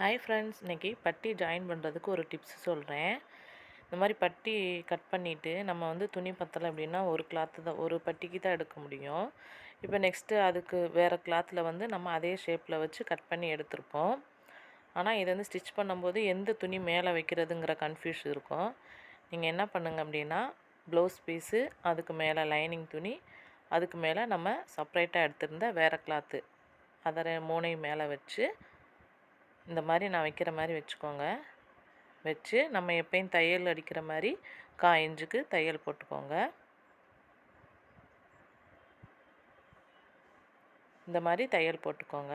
Hi friends இன்றைக்கி பட்டி join பண்ணுறதுக்கு ஒரு டிப்ஸ் சொல்கிறேன் இந்த மாதிரி பட்டி கட் பண்ணிவிட்டு நம்ம வந்து துணி பத்தலை அப்படின்னா ஒரு கிளாத்து தான் ஒரு பட்டிக்கு தான் எடுக்க முடியும். இப்போ நெக்ஸ்ட்டு அதுக்கு வேறு கிளாத்தில் வந்து நம்ம அதே ஷேப்பில் வச்சு கட் பண்ணி எடுத்திருப்போம். ஆனால் இதை வந்து ஸ்டிச் பண்ணும்போது எந்த துணி மேலே வைக்கிறதுங்கிற கன்ஃபியூஸ் இருக்கும். நீங்கள் என்ன பண்ணுங்க அப்படின்னா ப்ளவுஸ் பீஸு அதுக்கு மேலே லைனிங் துணி அதுக்கு மேலே நம்ம செப்ரேட்டாக எடுத்திருந்த வேறு கிளாத்து அதை மூணையும் மேலே வச்சு இந்த மாதிரி நான் வைக்கிற மாதிரி வச்சுக்கோங்க. வச்சு நம்ம எப்பயும் தையல் அடிக்கிற மாதிரி கா இஞ்சுக்கு தையல் போட்டுக்கோங்க. இந்த மாதிரி தையல் போட்டுக்கோங்க.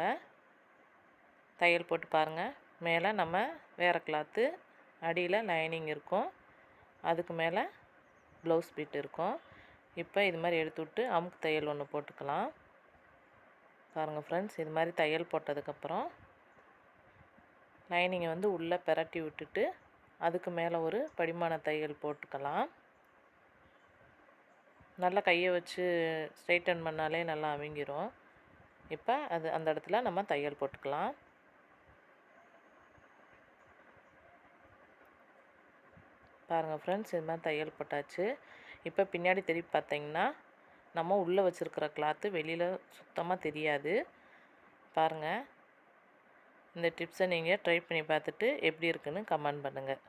தையல் போட்டு பாருங்கள் மேலே நம்ம வேறு கிளாத்து அடியில் லைனிங் இருக்கும். அதுக்கு மேலே ப்ளவுஸ் பீட் இருக்கும். இப்போ இது மாதிரி எடுத்து விட்டு அமுக்கு தையல் ஒன்று போட்டுக்கலாம். பாருங்கள் ஃப்ரெண்ட்ஸ் இது மாதிரி தையல் போட்டதுக்கப்புறம் லைனிங்கை வந்து உள்ளே பிரட்டி விட்டுட்டு அதுக்கு மேலே ஒரு படிமான தையல் போட்டுக்கலாம். நல்லா கையை வச்சு ஸ்ட்ரைட்டன் பண்ணாலே நல்லா அமைங்கிரும் இப்போ அது அந்த இடத்துல நம்ம தையல் போட்டுக்கலாம். பாருங்கள் ஃப்ரெண்ட்ஸ் இது மாதிரி தையல் போட்டாச்சு. இப்போ பின்னாடி திருப்பி பார்த்தீங்கன்னா நம்ம உள்ளே வச்சுருக்கிற கிளாத்து வெளியில் சுத்தமாக தெரியாது. பாருங்கள் இந்த டிப்ஸை நீங்கள் ட்ரை பண்ணி பார்த்துட்டு எப்படி இருக்குன்னு கமெண்ட் பண்ணுங்கள்